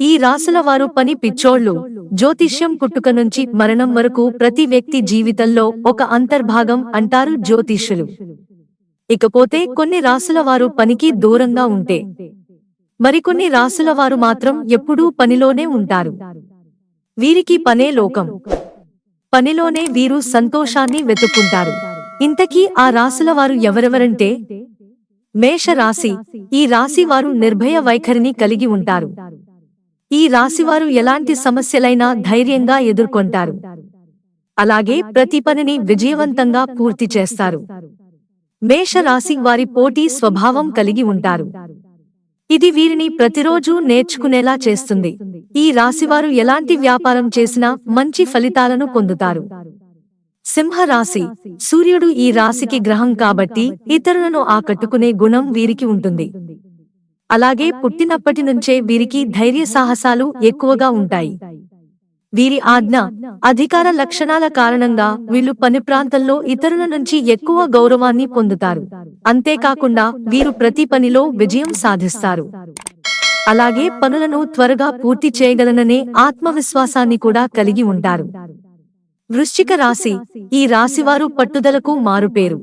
ఈ రాసుల వారు పని పిచ్చోళ్ళు. జ్యోతిష్యం పుట్టుక నుంచి మరణం వరకు ప్రతి వ్యక్తి జీవితంలో ఒక అంతర్భాగం అంటారు జ్యోతిష్యులు. ఇకపోతే కొన్ని రాసుల వారు పనికి దూరంగా ఉంటే. మరికొన్ని రాసుల వారు మాత్రం ఎప్పుడూ పనిలోనే ఉంటారు. వీరికి పనే లోకం. పనిలోనే వీరు సంతోషాన్ని వెతుక్కుంటారు. ఇంతకీ ఆ రాసుల వారు ఎవరెవరంటే? మేష రాశి ఈ రాశి వారు నిర్భయ వైఖరిని కలిగి ఉంటారు. ఈ రాశివారు ఎలాంటి సమస్యలైనా ధైర్యంగా ఎదుర్కొంటారు. అలాగే ప్రతి పనిని విజయవంతంగా పూర్తి చేస్తారు. మేష రాశి వారి పోటీ స్వభావం కలిగి ఉంటారు. ఇది వీరిని ప్రతిరోజూ నేర్చుకునేలా చేస్తుంది. ఈ రాశివారు ఎలాంటి వ్యాపారం చేసినా మంచి ఫలితాలను పొందుతారు. సింహ రాశి సూర్యుడు ఈ రాశికి గ్రహం కాబట్టి ఇతరులను ఆకట్టుకునే గుణం వీరికి ఉంటుంది. అలాగే పుట్టినప్పటి నుంచే వీరికి ధైర్య సాహసాలు ఎక్కువగా ఉంటాయి. వీరి ఆజ్ఞ అధికార లక్షణాల కారణంగా వీళ్ళు పని ప్రాంతంలో ఇతరుల నుంచి ఎక్కువ గౌరవాన్ని పొందుతారు. అంతేకాకుండా వీరు ప్రతి పనిలో విజయం సాధిస్తారు. అలాగే పనులను త్వరగా పూర్తి చేయగలననే ఆత్మవిశ్వాసాన్ని కూడా కలిగి ఉంటారు. వృశ్చిక రాశి ఈ రాశివారు పట్టుదలకు మారుపేరు.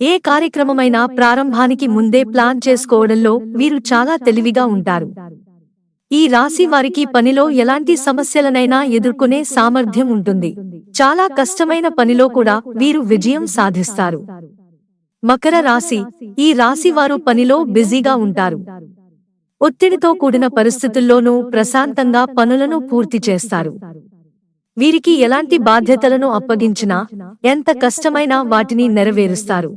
ఏ కార్యక్రమమైనా ప్రారంభానికి ముందే ప్లాన్ చేసుకోవడంలో వీరు చాలా తెలివిగా ఉంటారు. ఈ రాశి వారికి పనిలో ఎలాంటి సమస్యలనైనా ఎదుర్కొనే సామర్థ్యం ఉంటుంది. చాలా కష్టమైన పనిలో కూడా వీరు విజయం సాధిస్తారు. మకర రాశి ఈ రాశి వారు పనిలో బిజీగా ఉంటారు. ఒత్తిడితో కూడిన పరిస్థితుల్లోనూ ప్రశాంతంగా పనులను పూర్తి చేస్తారు. వీరికి ఎలాంటి బాధ్యతలను అప్పగించినా ఎంత కష్టమైనా వాటిని నెరవేరుస్తారు.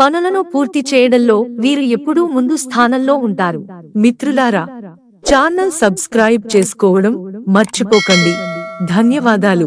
పనులను పూర్తి చేయడంలో వీరు ఎప్పుడూ ముందు స్థానంలో ఉంటారు. మిత్రులారా ఛానల్ సబ్స్క్రైబ్ చేసుకోవడం మర్చిపోకండి. ధన్యవాదాలు.